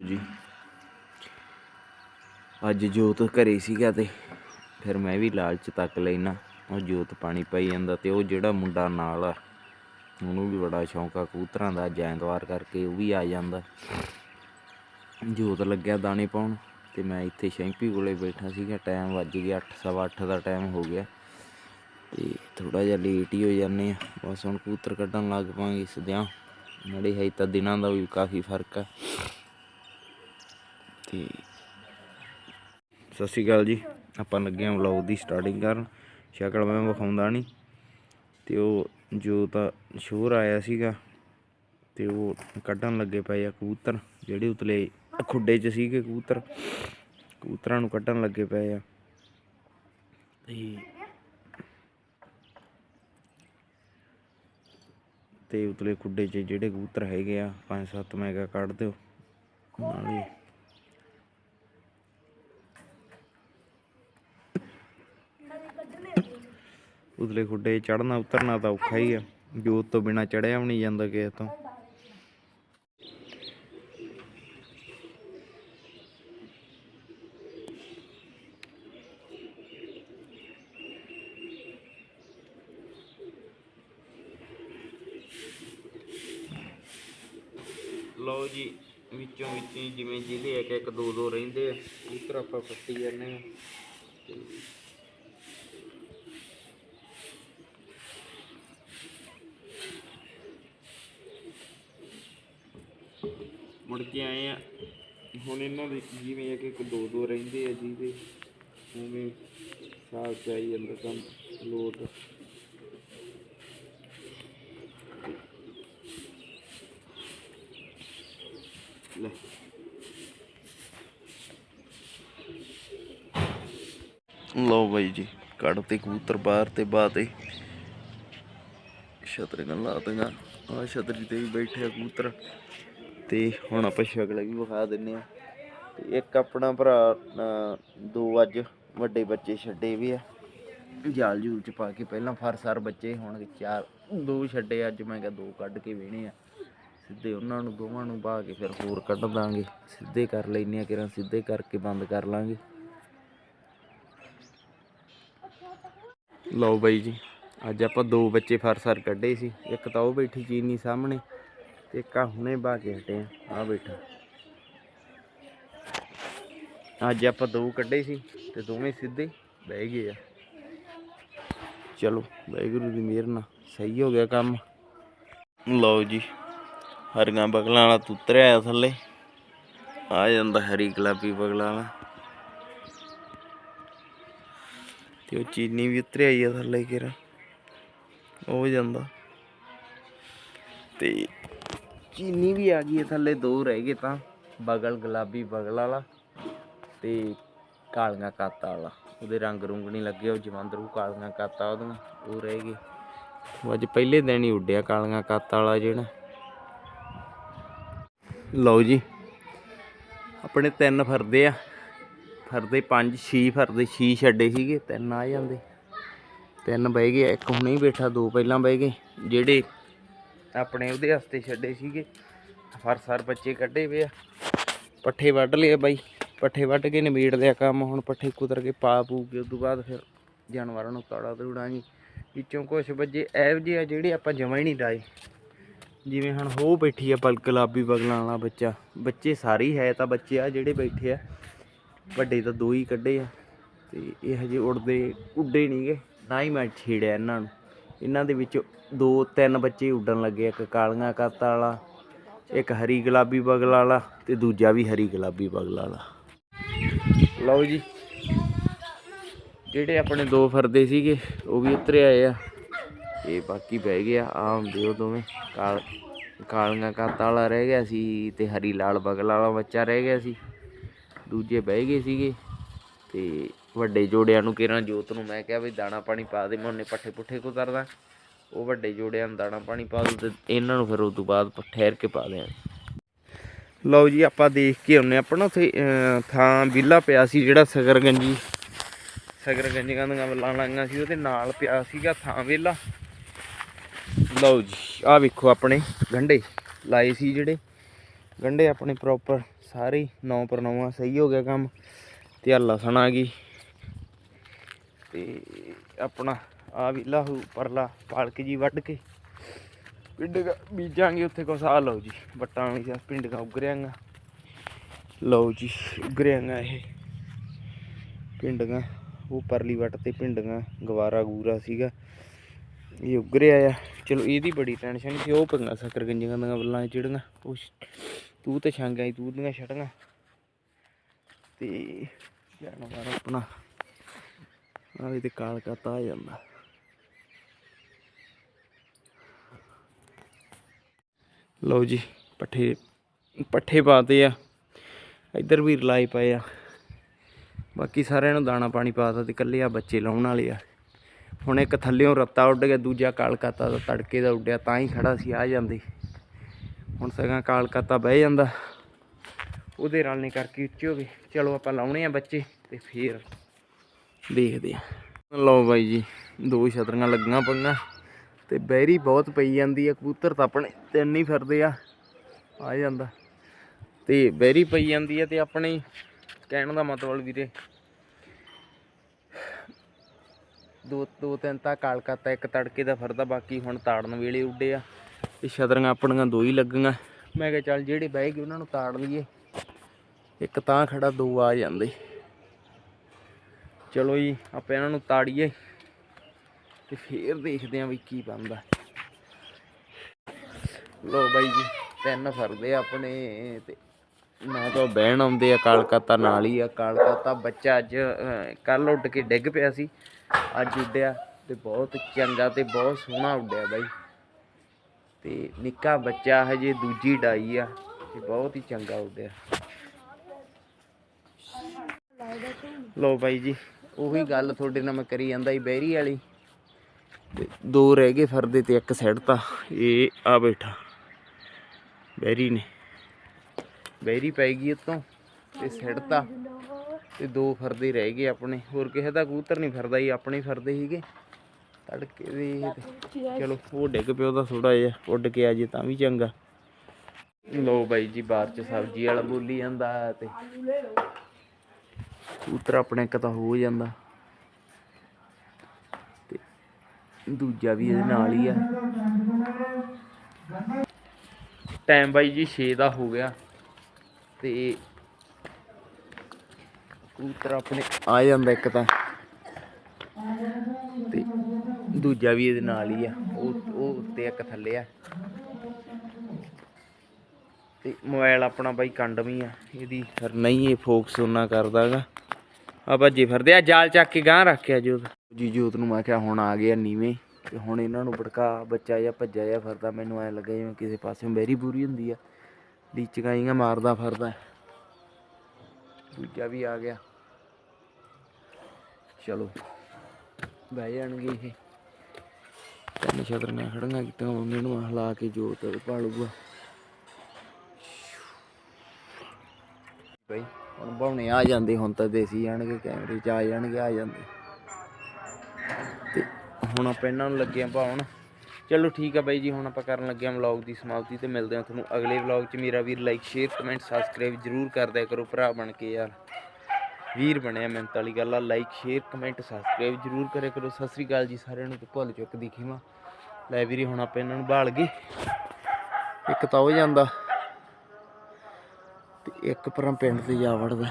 ਜੀ। ਅੱਜ ਜੋਤ ਘਰੇ ਸੀਗਾ ਤੇ ਫਿਰ ਮੈਂ ਵੀ ਲਾਲਚ ਤੱਕ ਲੈਣਾ ਉਹ ਜੋਤ ਪਾਣੀ ਪਾਈ ਜਾਂਦਾ ਤੇ ਉਹ ਜਿਹੜਾ ਮੁੰਡਾ ਨਾਲ ਆ, ਉਹਨੂੰ ਵੀ ਬੜਾ ਸ਼ੌਂਕ ਆ, ਕਬੂਤਰਾਂ ਦਾ ਜੈਂਦਵਾਰ ਕਰਕੇ ਉਹ ਵੀ ਆ ਜਾਂਦਾ। ਜੋਤ ਲੱਗਿਆ ਦਾਣੇ ਪਾਉਣ ਤੇ ਮੈਂ ਇੱਥੇ ਸ਼ੈਂਪੀ ਕੋਲੇ ਬੈਠਾ ਸੀਗਾ, ਟਾਈਮ ਵੱਜ ਗਿਆ 8:30 ਦਾ ਟਾਈਮ ਹੋ ਗਿਆ। ਤੇ ਥੋੜਾ ਜਿਹਾ ਲੇਟ ਹੀ ਹੋ ਜਾਂਦੇ ਆ, ਬਸ ਹੁਣ ਕਬੂਤਰ ਕੱਢਣ ਲੱਗ ਪਾਂਗੇ ਸਦਿਆਂ ਨਾਲੇ ਹੈ ਤਾਂ ਦਿਨਾਂ ਦਾ ਵੀ ਕਾਫੀ ਫ਼ਰਕ ਆ। ਤੇ ਸਤਿ ਸ਼੍ਰੀ ਅਕਾਲ ਜੀ। ਆਪਾਂ ਲੱਗੇ ਹਾਂ ਵਲੌਗ ਦੀ ਸਟਾਰਟਿੰਗ ਕਰਨ। ਸ਼ਕਲ ਮੈਂ ਵਿਖਾਉਂਦਾ ਨਹੀਂ। ਤੇ ਉਹ ਜੋ ਤਾਂ ਸ਼ੋਰ ਆਇਆ ਸੀਗਾ, ਤੇ ਉਹ ਕੱਢਣ ਲੱਗੇ ਪਏ ਆ ਕਬੂਤਰ, ਜਿਹੜੇ ਉਤਲੇ ਖੁੱਡੇ 'ਚ ਸੀਗੇ ਕਬੂਤਰ। ਕਬੂਤਰਾਂ ਨੂੰ ਕੱਢਣ ਲੱਗੇ ਪਏ ਆ। ਤੇ ਤੇ ਉਤਲੇ ਖੁੱਡੇ 'ਚ ਜਿਹੜੇ ਕਬੂਤਰ ਹੈਗੇ ਆ, ਪੰਜ ਸੱਤ ਮੈਂ ਕੱਢ ਦਿਓ। ਨਾਲੇ ਉਤਲੇ ਖੁੱਡੇ ਚੜਨਾ ਉਤਰਨਾ ਤਾਂ ਔਖਾ ਹੀ ਆ। ਜੋਤ ਤੋਂ ਬਿਨਾ ਚੜਿਆ ਵੀ ਨਹੀਂ ਜਾਂਦਾ ਕਿਸੇ ਤੋਂ। ਲਓ ਜੀ, ਵਿੱਚੋਂ ਵਿੱਚ ਜਿਵੇਂ ਜਿਹਦੇ ਇੱਕ ਇੱਕ ਦੋ ਦੋ ਰਹਿੰਦੇ ਆ। ਉਧਰ ਆਪਾਂ ਪੱਟੀ ਜਾਂਦੇ ਆ। ਮੁੜ ਕੇ ਆਏ ਆ। ਹੁਣ ਇਹਨਾਂ ਦੇ ਜਿਵੇਂ ਇੱਕ ਇੱਕ ਦੋ ਦੋ ਰਹਿੰਦੇ ਆ ਜਿਹਦੇ ਉਵੇਂ ਸਾਹ ਚਾਈ ਜਾਂਦਾ ਕੰਮ, ਲੋਟ। ਲੈ। ਲਓ ਬਾਈ ਜੀ ਕੱਢਤੇ ਕਬੂਤਰ ਬਾਹਰ ਤੇ ਬਾਤੇ ਛਤਰੀ ਨਾਲ ਲਾ ਦਿੰਗਾ ਆ ਛਤਰੀ ਤੇ ਵੀ ਬੈਠੇ ਆ ਕਬੂਤਰ। ਤੇ ਹੁਣ ਆਪਾਂ ਸ਼ਕਲ ਵੀ ਵਿਖਾ ਦਿੰਨੇ ਆ। ਤੇ ਇੱਕ ਆਪਣਾ ਭਰਾ ਦੋ ਅੱਜ ਵੱਡੇ ਬੱਚੇ ਛੱਡੇ ਵੀ ਆ। ਜਾਲ ਜੂਲ ਚ ਪਾ ਕੇ ਪਹਿਲਾਂ ਫਰਸਰ ਬੱਚੇ, ਹੁਣ ਚਾਰ, ਦੋ ਛੱਡੇ ਅੱਜ। ਮੈਂ ਕਿਹਾ ਦੋ ਕੱਢ ਕੇ ਵੇਣੇ ਆ। ਸਿੱਧੇ ਉਹਨਾਂ ਨੂੰ, ਦੋਵਾਂ ਨੂੰ ਪਾ ਕੇ ਫਿਰ ਹੋਰ ਕੱਢ ਦਾਂਗੇ। ਸਿੱਧੇ ਕਰ ਲੈਨੇ ਆ ਕਿਰਾਂ, ਸਿੱਧੇ ਕਰਕੇ ਬੰਦ ਕਰ ਲਾਂਗੇ। ਲਓ ਬਾਈ ਜੀ, ਅੱਜ ਆਪਾਂ ਦੋ ਬੱਚੇ ਫਰਸਰ ਕੱਢੇ ਸੀ। ਇੱਕ ਤਾਂ ਉਹ ਬੈਠੀ ਚੀਨੀ ਸਾਹਮਣੇ ਤੇ ਇੱਕ ਹੁਣੇ ਬਾ ਕੇ ਹਟੇ ਆ ਬੈਠਾ। ਅੱਜ ਆਪਾਂ ਦੋ ਕੱਢੇ ਸੀ ਤੇ ਦੋਵੇਂ ਸਿੱਧੇ ਬਹਿ ਗਏ ਆ। ਚਲੋ, ਵਾਹਿਗੁਰੂ ਦੀ ਮਿਹਰ ਨਾਲ ਸਹੀ ਹੋ ਗਿਆ ਕੰਮ। ਲਓ ਜੀ, ਹਰੀਆਂ ਬਗਲਾਂ ਵਾਲਾ ਤੁੱਤਰਿਆ ਆ ਥੱਲੇ। ਆ ਜਾਂਦਾ ਹਰੀ ਗੁਲਾਬੀ ਬਗਲਾਂ ਵਾਲਾ। ਤੇ ਉਹ ਚੀਨੀ ਵੀ ਉਤਰਿਆ ਹੀ ਆ ਥੱਲੇ ਕਿਰਾ ਉਹ ਜਾਂਦਾ। ਤੇ ਚੀਨੀ ਵੀ ਆ ਗਈ ਹੈ, ਥੱਲੇ ਦੋ ਰਹਿ ਗਏ ਤਾਂ। ਬਗਲ ਗੁਲਾਬੀ ਬਗਲ ਵਾਲਾ ਤੇ ਕਾਲੀਆਂ ਕਾਤਾ ਵਾਲਾ। ਉਹਦੇ ਰੰਗ ਰੁੰਗ ਨਹੀਂ ਲੱਗੇ, ਉਹ ਜਵੰਦਰੂ ਕਾਲੀਆਂ ਕਾਤਾ ਉਹਦੀਆਂ, ਉਹ ਰਹਿ ਗਏ। ਉਹ ਅੱਜ ਪਹਿਲੇ ਦਿਨ ਹੀ ਉੱਡਿਆ ਕਾਲੀਆਂ ਕਾਤਾ ਵਾਲਾ ਜਿਹੜਾ। ਲਓ ਜੀ, ਆਪਣੇ ਤਿੰਨ ਫਰਦੇ ਆ। ਫਰਦੇ ਪੰਜ, ਛੇ ਫਰਦੇ, ਛੇ ਛੱਡੇ ਸੀਗੇ, ਤਿੰਨ ਆ ਜਾਂਦੇ। ਤਿੰਨ ਬਹਿ ਗਏ, ਇੱਕ ਹੁਣੇ ਹੀ ਬੈਠਾ, ਦੋ ਪਹਿਲਾਂ ਬਹਿ ਗਏ। ਜਿਹੜੇ ਆਪਣੇ ਉਹਦੇ ਵਾਸਤੇ ਛੱਡੇ ਸੀਗੇ। ਹਰ ਫਰਸਰ ਬੱਚੇ ਕੱਢੇ ਵੇ ਆ। ਪੱਠੇ ਵੱਢ ਲਏ ਬਾਈ। ਪੱਠੇ ਵੱਢ ਕੇ ਨਿਬੇੜ ਲਿਆ ਕੰਮ। ਹੁਣ ਪੱਠੇ ਕੁਤਰ ਕੇ ਪਾ ਪੂ ਕੇ ਉਦੋਂ ਬਾਅਦ ਫਿਰ ਜਾਨਵਰਾਂ ਨੂੰ ਤਾੜਾ ਤੂੜਾ ਜੀ। ਵਿੱਚੋਂ ਕੁਝ ਬੱਜੇ ਐਵ ਜਿਹੇ ਆ ਜਿਹੜੇ ਆਪਾਂ ਜਮਾਂ ਹੀ ਨਹੀਂ ਡਾਏ ਜਿਵੇਂ ਹੁਣ ਹੋ ਬੈਠੀ ਆ ਬਲ ਗੁਲਾਬੀ ਬਗਲਾਂ ਵਾਲਾ ਬੱਚਾ। ਬੱਚੇ ਸਾਰੇ ਹੀ ਹੈ ਤਾਂ ਬੱਚੇ ਆ ਜਿਹੜੇ ਬੈਠੇ ਆ। ਵੱਡੇ ਤਾਂ ਦੋ ਹੀ ਕੱਢੇ ਆ। ਤੇ ਇਹ ਹਜੇ ਉੜਦੇ ਉੱਡੇ ਨਹੀਂਗੇ ਨਾ ਹੀ ਮੈਂ ਛੇੜਿਆ ਇਹਨਾਂ ਨੂੰ। ਇਹਨਾਂ ਦੇ ਵਿੱਚ ਦੋ ਤਿੰਨ ਬੱਚੇ ਉੱਡਣ ਲੱਗੇ, ਇੱਕ ਕਾਲੀਆਂ ਕਾਤਾ ਵਾਲਾ, ਇੱਕ ਹਰੀ ਗੁਲਾਬੀ ਬਗਲ ਵਾਲਾ ਤੇ ਦੂਜਾ ਵੀ ਹਰੀ ਗੁਲਾਬੀ ਬਗਲ ਵਾਲਾ। ਲਓ ਜੀ, ਜਿਹੜੇ ਆਪਣੇ ਦੋ ਫਰਦੇ ਸੀਗੇ, ਉਹ ਵੀ ਉਤਰੇ ਆਏ ਆ। ਤੇ ਬਾਕੀ ਬਹਿ ਗਿਆ, ਆਮ ਦਿਓ ਦੋਵੇਂ। ਕਾਲ, ਕਾਲੀਆਂ ਕਾਤਾ ਵਾਲਾ ਰਹਿ ਗਿਆ ਸੀ ਤੇ ਹਰੀ ਲਾਲ ਬਗਲ ਵਾਲਾ ਬੱਚਾ ਰਹਿ ਗਿਆ ਸੀ। ਦੂਜੇ ਬਹਿ ਗਏ ਸੀਗੇ ਤੇ ਵੱਡੇ ਜੋੜਿਆਂ ਨੂੰ ਕਿਰਾਂ ਜੋਤ ਨੂੰ ਮੈਂ ਕਿਹਾ ਵੀ ਦਾਣਾ ਪਾਣੀ ਪਾ ਦੇ, ਮੈਂ ਉਹਨੇ ਪੱਠੇ ਪੁੱਠੇ ਕੁਤਰਦਾ ਉਹ ਵੱਡੇ ਜੋੜਿਆਂ ਨੂੰ ਦਾਣਾ ਪਾਣੀ ਪਾ ਦੂ ਤੇ ਇਹਨਾਂ ਨੂੰ ਫਿਰ ਉਸ ਤੋਂ ਬਾਅਦ ਠਹਿਰ ਕੇ ਪਾ ਦਿਆਂ ਲਓ ਜੀ, ਆਪਾਂ ਦੇਖ ਕੇ ਆਉਨੇ ਆਪਣਾ ਉੱਥੇ ਥਾਂ ਵਿਲਾ ਪਿਆ ਸੀ ਜਿਹੜਾ ਸਗਰਗੰਜੀ ਸਗਰਗੰਜੀਆਂ ਦੀਆਂ ਵੱਲਾਂ ਲਾਈਆਂ ਸੀ, ਉਹਦੇ ਨਾਲ ਪਿਆ ਸੀਗਾ ਥਾਂ ਵਿਲਾ ਲਓ ਜੀ, ਆਹ ਵੇਖੋ ਆਪਣੇ ਗੰਢੇ। ਲਾਏ ਸੀ ਜਿਹੜੇ। ਗੰਢੇ ਆਪਣੇ ਪ੍ਰੋਪਰ ਸਾਰੇ ਨੌ ਪਰ ਨੌਵਾਂ ਸਹੀ ਹੋ ਗਿਆ ਕੰਮ। ਤੇ ਆ ਲਸਣ ਆ ਗਈ। ਤੇ ਆਪਣਾ ਆ ਵੀ ਲਾਹੂ ਪਰਲਾ ਪਾਲਕ ਜੀ ਵੱਢ ਕੇ ਪਿੰਡਗਾ ਬੀਜਾਂਗੇ ਉੱਥੇ ਕੁਛ। ਸਾਹ ਲਓ ਜੀ, ਵੱਟਾਂ ਵੀ ਪਿੰਡਗਾ ਉੱਗ ਰਿਆਂਗਾ ਲਓ ਜੀ ਉੱਗ ਰਿਆਂਗਾ ਇਹ ਪਿੰਡਗਾ ਉਹ ਪਰਲੀ ਵੱਟ ਤੇ ਪਿੰਡਗਾ ਗਵਾਰਾ ਗੂਰਾ ਸੀਗਾ। ਇਹ ਉੱਗ ਆ। ਚਲੋ ਇਹਦੀ ਬੜੀ ਟੈਨਸ਼ਨ ਸੀ, ਉਹ ਪੰਗਾ ਸ਼ੱਕਰ ਗੰਜੀਆਂ ਦੀਆਂ ਵੱਲਾਂ ਚਿੜੀਆਂ ਉਹ ਸ਼- ਤੂੰ ਤੇ ਛਾਂਗਾਂ ਹੀ ਤੂੰ ਦੀਆਂ ਛੜੀਆਂ ਤੇ ਜਾਨਵਰ ਆਪਣਾ ਆ ਵੀ ਤੇ ਕਾਲ ਕਾਤਾ ਆ ਜਾਂਦਾ ਲਓ ਜੀ ਪੱਠੇ ਪੱਠੇ ਪਾਤੇ ਆ ਇੱਧਰ ਵੀ ਰਲਾਈ ਪਏ ਆ ਬਾਕੀ ਸਾਰਿਆਂ ਨੂੰ ਦਾਣਾ ਪਾਣੀ ਪਾਤਾ ਤੇ ਇਕੱਲੇ ਆ ਬੱਚੇ ਲਾਉਣ ਵਾਲੇ ਆ ਹੁਣ ਇੱਕ ਥੱਲਿਓਂ ਰੱਤਾ ਉੱਡ ਗਿਆ ਦੂਜਾ ਕਾਲਕਾਤਾ ਦਾ ਤੜਕੇ ਦਾ ਉੱਡਿਆ ਤਾਂ ਹੀ ਖੜਾ ਸੀ ਆ ਜਾਂਦੇ ਹੁਣ ਸਗਾਂ ਕਾਲਕਾਤਾ ਬਹਿ ਜਾਂਦਾ ਉਹਦੇ ਰਲਣੇ ਕਰਕੇ ਉੱਚੇ ਹੋ ਗਏ ਚਲੋ ਆਪਾਂ ਲਾਉਣੇ ਆ ਬੱਚੇ ਤੇ ਫੇਰ ਦੇਖਦੇ ਆ। ਲਓ ਬਾਈ ਜੀ, ਦੋ ਛਤਰੀਆਂ ਲੱਗੀਆਂ ਪਈਆਂ ਤੇ ਬੈਰੀ ਬਹੁਤ ਪਈ ਜਾਂਦੀ ਆ, ਕਬੂਤਰ ਤਾਂ ਆਪਣੇ ਤਿੰਨ ਹੀ ਫਿਰਦੇ ਆ ਆ ਜਾਂਦਾ। ਤੇ ਬੈਰੀ ਪਈ ਜਾਂਦੀ ਆ ਤੇ ਆਪਣੇ ਕਹਿਣ ਦਾ ਮਤਲਬ ਵੀਰੇ, ਦੋ ਦੋ ਤਿੰਨ ਤਾਂ ਕਾਲਕਾਤਾ ਇੱਕ ਤੜਕੇ ਦਾ ਫਿਰਦਾ, ਬਾਕੀ ਹੁਣ ਤਾੜਨ ਵੇਲੇ ਉੱਡੇ ਆ ਤੇ ਛਤਰੀਆਂ ਆਪਣੀਆਂ ਦੋ ਹੀ ਲੱਗੀਆਂ। ਮੈਂ ਕਿਹਾ ਚੱਲ ਜਿਹੜੇ ਬਹਿ ਗਏ ਉਹਨਾਂ ਨੂੰ ਤਾੜ ਲਈਏ, ਇੱਕ ਤਾਂ ਖੜਾ, ਦੋ ਆ ਜਾਂਦੇ। ਚਲੋ ਜੀ, ਆਪਾਂ ਇਹਨਾਂ ਨੂੰ ਤਾੜੀਏ ਤੇ ਫੇਰ ਦੇਖਦੇ ਆਂ ਵੀ ਕੀ ਬਣਦਾ। ਲੋ ਬਾਈ ਜੀ, ਤਿੰਨ ਫਰਦੇ ਆਪਣੇ ਤੇ ਨਾ ਤਾਂ ਉਹ ਬਹਿਣ ਆਉਂਦੇ ਆ, ਕਾਲਕਾਤਾ ਨਾਲ ਹੀ ਆ। ਕਾਲਕਾਤਾ ਬੱਚਾ ਅੱਜ ਕੱਲ ਉੱਡ ਕੇ ਡਿੱਗ ਪਿਆ ਸੀ, ਅੱਜ ਉੱਡਿਆ ਤੇ ਬਹੁਤ ਚੰਗਾ ਤੇ ਬਹੁਤ ਸੋਹਣਾ ਉੱਡਿਆ ਬਾਈ। ਤੇ ਨਿੱਕਾ ਬੱਚਾ ਹਜੇ ਦੂਜੀ ਡਾਈ ਆ ਤੇ ਬਹੁਤ ਹੀ ਚੰਗਾ ਉੱਡਿਆ। ਲੋ ਬਾਈ ਜੀ ਉਹੀ ਗੱਲ ਤੁਹਾਡੇ ਨਾਲ ਮੈਂ ਕਰੀ ਜਾਂਦਾ ਸੀ ਬੈਰੀ ਵਾਲੀ। ਤੇ ਦੋ ਰਹਿ ਗਏ ਫਰਦੇ ਤੇ ਇੱਕ ਸਾਈਡ ਤਾਂ ਇਹ ਆ ਬੈਠਾ ਬੈਰੀ ਨੇ। ਬੈਰੀ ਪੈ ਗਈ ਉਤੋਂ ਤੇ ਸਿੜਤਾ ਤੇ ਦੋ ਫਰਦੇ ਰਹਿ ਗਏ ਆਪਣੇ। ਹੋਰ ਕਿਸੇ ਦਾ ਕਬੂਤਰ ਨਹੀਂ ਫਰਦਾ ਹੀ ਆਪਣੇ ਹੀ ਫਰਦੇ ਸੀਗੇ। ਤੜਕੇ ਦੇ ਚਲੋ, ਉਹ ਡਿੱਗ ਪਿਆ ਉਹਦਾ ਥੋੜਾ ਜਿਹਾ, ਉੱਡ ਕੇ ਆ ਜੇ ਤਾਂ ਵੀ ਚੰਗਾ। ਲੋ ਬਾਈ ਜੀ, ਬਾਹਰ ਚ ਸਬਜ਼ੀ ਵਾਲਾ ਬੋਲੀ ਜਾਂਦਾ ਤੇ ਕਬੂਤਰ ਆਪਣੇ ਇੱਕ ਤਾਂ ਹੋ ਜਾਂਦਾ। ਤੇ ਦੂਜਾ ਵੀ ਇਹਦੇ ਨਾਲ ਹੀ ਆ। ਟਾਈਮ ਬਾਈ ਜੀ 6 ਦਾ ਹੋ ਗਿਆ। ਤੇ ਕਬੂਤਰ ਆਪਣੇ ਆ ਜਾਂਦਾ ਇੱਕ ਤਾਂ। ਤੇ ਦੂਜਾ ਵੀ ਇਹਦੇ ਨਾਲ ਹੀ ਆ। ਉਹ ਉਹ ਉੱਤੇ ਇੱਕ ਥੱਲੇ ਆ। ਤੇ ਮੋਬਾਈਲ ਆਪਣਾ ਬਾਈ ਕੰਡਵੀ ਆ। ਇਹਦੀ ਫਿਰ ਨਹੀਂ ਇਹ ਫੋਕਸ ਉਹਨਾਂ ਕਰਦਾਗਾ ਆ ਭੱਜੇ ਫਿਰਦੇ ਆ, ਜਾਲ ਚੱਕ ਕੇ ਗਾਂ ਰੱਖਿਆ ਜੋਤ। ਜੀ ਜੋਤ ਨੂੰ ਮੈਂ ਕਿਹਾ ਹੁਣ ਆ ਗਿਆ ਨੀਵੇਂ, ਤੇ ਹੁਣ ਇਹਨਾਂ ਨੂੰ ਭੜਕਾ ਬੱਚਾ ਜਾਂ ਭੱਜਾ ਜਾਂ ਫਿਰਦਾ, ਮੈਨੂੰ ਐ ਲੱਗਾ ਜਿਵੇਂ ਕਿਸੇ ਪਾਸਿਓਂ ਬੈਰੀ ਬੂਰੀ ਹੁੰਦੀ ਆ। ਲੀਚਕਾਂ ਜਿਹੀਆਂ ਮਾਰਦਾ ਫਿਰਦਾ। ਦੂਜਾ ਵੀ ਆ ਗਿਆ। ਚਲੋ, ਬਹਿ ਜਾਣਗੇ ਇਹ। ਤਿੰਨ ਛਤਰੀਆਂ ਖੜੀਆਂ ਕੀਤੀਆਂ, ਮੰਮੀ ਨੂੰ ਹਿਲਾ ਕੇ ਜੋਤ ਪਾਲੂਗਾ ਬਈ ਹੁਣ ਬਾਉਣੇ ਆ ਜਾਂਦੇ, ਹੁਣ ਤਾਂ ਦੇਸੀ ਜਾਣਗੇ, ਕੈਮਰੇ 'ਚ ਆ ਜਾਣਗੇ, ਆ ਜਾਂਦੇ। ਤੇ ਹੁਣ ਆਪਾਂ ਇਹਨਾਂ ਨੂੰ ਲੱਗੇ ਆ ਭਾਉਣ ਚਲੋ ਠੀਕ ਆ ਬਾਈ ਜੀ, ਹੁਣ ਆਪਾਂ ਕਰਨ ਲੱਗੇ ਆ ਵਲੌਗ ਦੀ ਸਮਾਪਤੀ ਤੇ ਮਿਲਦੇ ਆ ਤੁਹਾਨੂੰ ਅਗਲੇ ਵਲੌਗ 'ਚ। ਮੇਰਾ ਵੀਰ ਲਾਈਕ ਸ਼ੇਅਰ ਕਮੈਂਟ ਸਬਸਕ੍ਰਾਈਬ ਜਰੂਰ ਕਰ ਦਿਆ ਕਰੋ ਭਰਾ ਬਣ ਕੇ ਯਾਰ। ਵੀਰ ਬਣਿਆ ਮਿਹਨਤ ਵਾਲੀ ਗੱਲ ਆ ਲਾਈਕ ਸ਼ੇਅਰ ਕਮੈਂਟ ਸਬਸਕ੍ਰਾਈਬ ਜਰੂਰ ਕਰਿਆ ਕਰੋ। ਸਤਿ ਸ੍ਰੀ ਅਕਾਲ ਜੀ ਸਾਰਿਆਂ ਨੂੰ ਤੇ ਭੁੱਲ ਚੁੱਕ ਦੀ ਖੀਮਾ। ਲਾਇਬ੍ਰੇਰੀ ਹੁਣ ਆਪਾਂ ਇਹਨਾਂ ਨੂੰ ਬਾਲ ਗਏ। ਇੱਕ ਤਾਂ ਹੋ ਜਾਂਦਾ। ਇੱਕ ਪਰਾਂ ਪਿੰਡ ਤੇ ਜਾ ਵੜਦਾ।